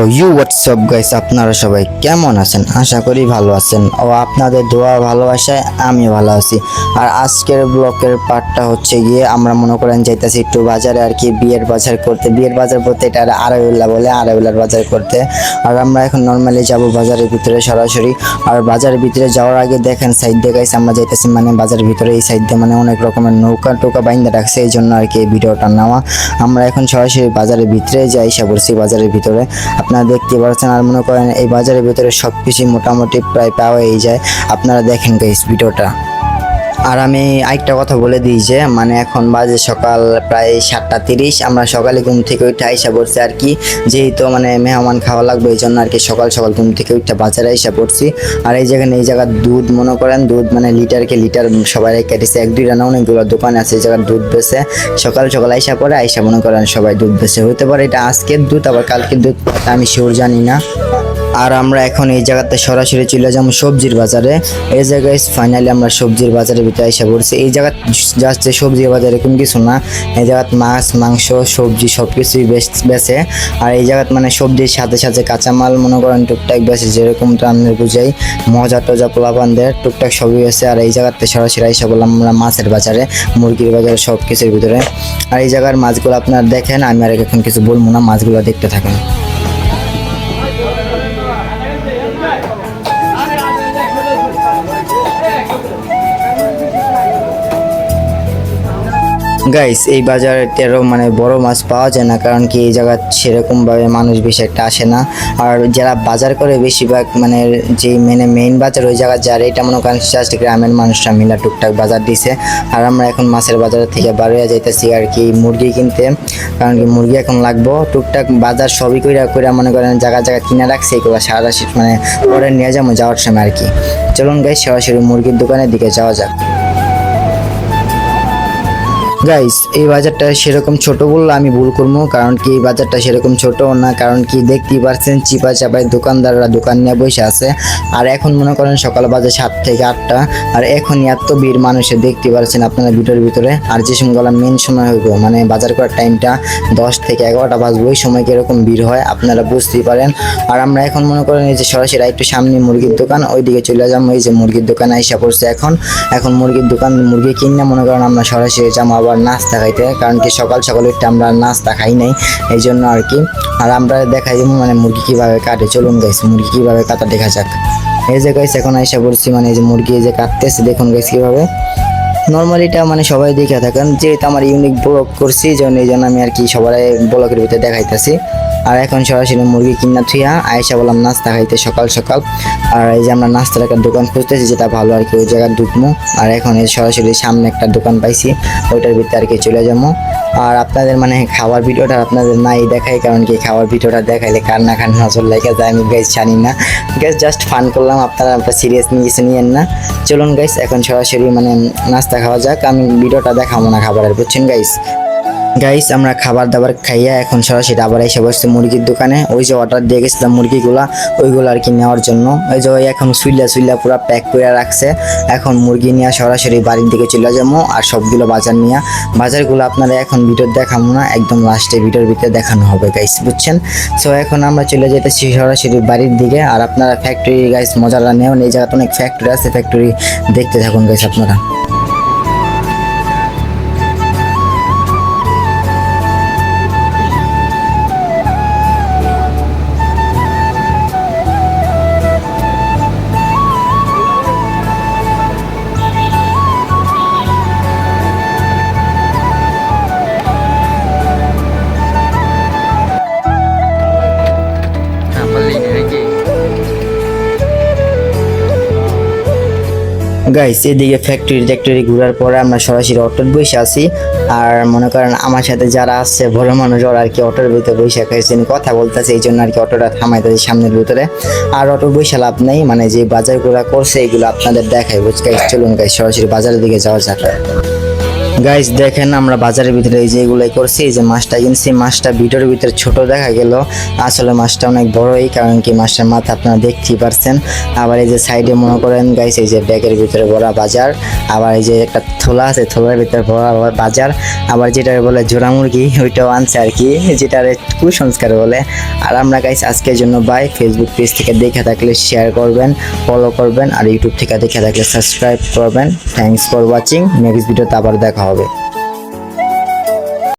So you WhatsApp guys আপনারা সবাই কেমন আছেন? আশা করি ভালো আছেন। ও, আপনাদের দোয়া ভালোবাসায় আমি ভালো আছি। আর আজকের ব্লকের পার্টটা হচ্ছে গিয়ে আমরা মনে করেন যাইতেছি একটু বাজারে আর কি বিয়ের বাজার করতে। বিয়ের বাজার বলতে এটা আড়াইবেলা বলে আড়াইবেলার বাজার করতে। আর আমরা এখন নর্মালি যাব বাজারের ভিতরে সরাসরি। আর বাজারের ভিতরে যাওয়ার আগে দেখেন সাইড দিয়ে গাইস আমরা যাইতেছি মানে বাজারের ভিতরে। এই সাইড দিয়ে মানে অনেক রকমের নৌকা টোকা বাইন্দা রাখছে, এই জন্য আর কি ভিডিওটা নেওয়া। আমরা এখন সরাসরি বাজারের ভিতরে যাই এসে বাজারের ভিতরে। আপনারা দেখতে পাচ্ছেন আর মনে করেন এই বাজারের ভিতরে সব কিছুই মোটামুটি প্রায় পাওয়াই যায়। আপনারা দেখেন গাইস ভিডিওটা। আর আমি আরেকটা কথা বলে দিই যে মানে এখন বাজে সকাল প্রায় সাতটা তিরিশ, আমরা সকালে ঘুম থেকে উঠে আইসা পড়ছি আর কি। যেহেতু মানে মেহমান খাওয়া লাগবে, এই জন্য আর কি সকাল সকাল ঘুম থেকে উঠে বাজারে আইসা পড়ছি। আর এই জায়গায়, এই জায়গার দুধ, মনে করেন দুধ মানে লিটারকে লিটার সবাই কেটেছে এক দুইটা না অনেকগুলো দোকান আছে, এই জায়গার দুধ বেছে সকাল সকাল আইসা পরে আইসা মনে করেন সবাই দুধ বেছে হতে পারে এটা আজকের দুধ, আবার কালকের দুধ আমি শিওর জানি না। আর আমরা এখন এই জায়গাতে সরাসরি চলে যাব সবজির বাজারে। এই জায়গায় ফাইনালি আমরা সবজির বাজারে ভিতরে এসে পড়ছি। এই জায়গা যাচ্ছে সবজির বাজারে কোনো কিছু না। এই জায়গাত মাছ, মাংস, সবজি সব কিছুই বেছে আর এই জায়গাত মানে সবজির সাথে সাথে কাঁচামাল মনে করেন টুকটাক বেছে যেরকম রান্নার বুঝাই, মজা টজা পোলাপানদের টুকটাক সবই বেছে আর এই জায়গাতে সরাসরি এসে বললাম আমরা মাছের বাজারে, মুরগির বাজারে সব কিছুর ভিতরে। আর এই জায়গার মাছগুলো আপনারা দেখেন, আমি আর এখন কিছু বলব না, মাছগুলো দেখতে থাকেন। গাইস এই বাজারে তেরো মানে বড় মাছ পাওয়া যায় না, কারণ কি এই জায়গা সেরকমভাবে মানুষ বেশি একটা আসে না। আর যারা বাজার করে বেশিরভাগ মানে যে মেনে মেইন বাজার, ওই জায়গা যার, এটা মনে করেন জাস্ট গ্রামের মানুষরা মিলা টুকটাক বাজার দিছে। আর আমরা এখন মাছের বাজার থেকে বার হয়ে যাইতেছি আর কি মুরগি কিনতে। কারণ কি মুরগি এখন লাগবো, টুকটাক বাজার সবই কইরা কইরা মনে করেন জায়গা জায়গা কিনে রাখছে, এগুলো সারা মানে পরে নিয়ে যাব যাওয়ার সময় আর কি। চলুন গাইস সরাসরি মুরগির দোকানের দিকে যাওয়া যাক। গাইস এই বাজারটা সেরকম ছোট বললে আমি ভুল করব, কারণ কি এই বাজারটা সেরকম ছোট না, কারণ কি দেখতেই পারছেন চিপা চাপায় দোকানদাররা দোকান নিয়ে বসে আছে। আর এখন মনে করেন সকাল বাজে সাত থেকে আটটা, আর এখন এত ভিড়, মানুষে দেখতে পারছেন আপনারা ভিডিওর ভিতরে। আর যে সময়গুলো মেন সময় হইব মানে বাজার করার টাইমটা দশ থেকে এগারোটা বাজবে, ওই সময় কীরকম ভিড় হয়, আপনারা বুঝতেই পারেন। আর আমরা এখন মনে করেন এই যে সরাসরি একটু সামনে মুরগির দোকান, ওইদিকে চলে যাব, এই যে মুরগির দোকানে আইসা পড়ছে এখন। এখন মুরগির দোকান, মুরগি কিনে মনে করেন আমরা সরাসরি যাব আবার নাস্তা খাইতে, কারণ কি সকাল সকাল একটু আমরা নাস্তা খাই নাই, এই জন্য আর কি। আর আমরা দেখাই যাব মানে মুরগি কীভাবে কাটে, চলুন গাইছি মুরগি কীভাবে কাটা দেখা যাক। এই যে গাইছে এখন আইসা পড়ছি মানে এই যে মুরগি এই যে কাটতেছে, দেখুন গাইছে কীভাবে। নর্মালি এটা মানে সবাই দেখে থাকেন, যেহেতু আমার ইউনিক ব্লগ করছি জন্য, এই জন্য আমি আর কি সবাই ব্লগের ভিতরে দেখাইতেছি। আর এখন সরাসরি মুরগি কিনা থুইয়া আয়সা বললাম, নাস্তা খাইতে সকাল সকাল। আর এই যে আমরা নাস্তার একটা দোকান খুঁজতেছি যেটা ভালো আর কি, ওই জায়গায় ঢুকবো আর এখন এই সরাসরি সামনে একটা দোকান পাইছি, ওইটার ভিতরে আর কি চলে যাব। আর আপনাদের মানে খাওয়ার ভিডিওটা আপনাদের নাই দেখাই, কারণ কি খাওয়ার ভিডিওটা দেখাইলে কার না খান নজর লেগে যায়, আমি গাইজ জানি না। গাইজ জাস্ট ফান করলাম, আপনারা আপনারা সিরিয়াস নিয়ে কিছু নিয়েন না। চলুন গাইস এখন সরাসরি মানে নাস্তা খাওয়া যাক, আমি ভিডিওটা দেখাবো না খাবারের, বুঝছেন গাইস গাইস আমরা খাবার দাবার খাইয়া এখন সরাসরি আবার এসে বসছি মুরগির দোকানে। ওই যে অর্ডার দিয়ে গেছিলাম মুরগিগুলা, ওইগুলো আর কি নেওয়ার জন্য। ওই যে ওই এখন সুইলা সুইলা পুরো প্যাক করে রাখছে। এখন মুরগি নিয়ে সরাসরি বাড়ির দিকে চলে যাব আর সবগুলো বাজার নিয়ে। বাজারগুলো আপনারা এখন ভিডিও দেখাবো না, একদম লাস্টে ভিডিওর ভিতরে দেখানো হবে গাইস বুঝছেন? সো এখন আমরা চলে যেতেছি সরাসরি বাড়ির দিকে। আর আপনারা ফ্যাক্টরি গাইস মজাটা নেন এই জায়গাতে অনেক ফ্যাক্টরি আছে ফ্যাক্টরি দেখতে থাকুন গাইস আপনারা। গাইস এদিকে ফ্যাক্টরি ট্যাক্টরি ঘোরার পরে আমরা সরাসরি অটোর বসে আছি। আর মনে করেন আমার সাথে যারা আসছে বড় মানুষ ওরা আর কি অটোর ভিতরে বৈশা খাইছেন কথা বলতেছে এই জন্য আর কি অটোটা থামাই তাদের সামনের ভিতরে। আর অটো বৈশা লাভ নেই মানে যে বাজারগুলো করছে, এগুলো আপনাদের দেখায় বুঝ গাইস চলুন গাইস সরাসরি বাজারের দিকে যাওয়া যাক। গাইস দেখেন আমরা বাজারের ভিতরে এই যে এগুলাই করছি, এই যে মাছটা কিনছি। মাছটা ভিডিওর ভিতরে ছোট দেখা গেল। আসলে মাছটা অনেক বড়ই, কারণ কি মাছটার মাথা আপনারা দেখতেই পারছেন। আবার এই যে সাইডে মনে করেন গাইস এই যে ব্যাগের ভিতরে ভরা বাজার। আবার এই যে একটা থোলা আছে, থোলার ভিতরে ভরা বাজার। আবার যেটা বলে জোড়া মুরগি, ওইটাও আনছে আর কি যেটা কুসংস্কার বলে। আর আমরা গাইস আজকের জন্য বাই ফেসবুক পেজ থেকে দেখে থাকলে শেয়ার করবেন ফলো করবেন, আর ইউটিউব থেকে দেখে থাকলে সাবস্ক্রাইব করবেন। থ্যাংকস ফর ওয়াচিং নেক্সট ভিডিওতে আবার দেখা হবে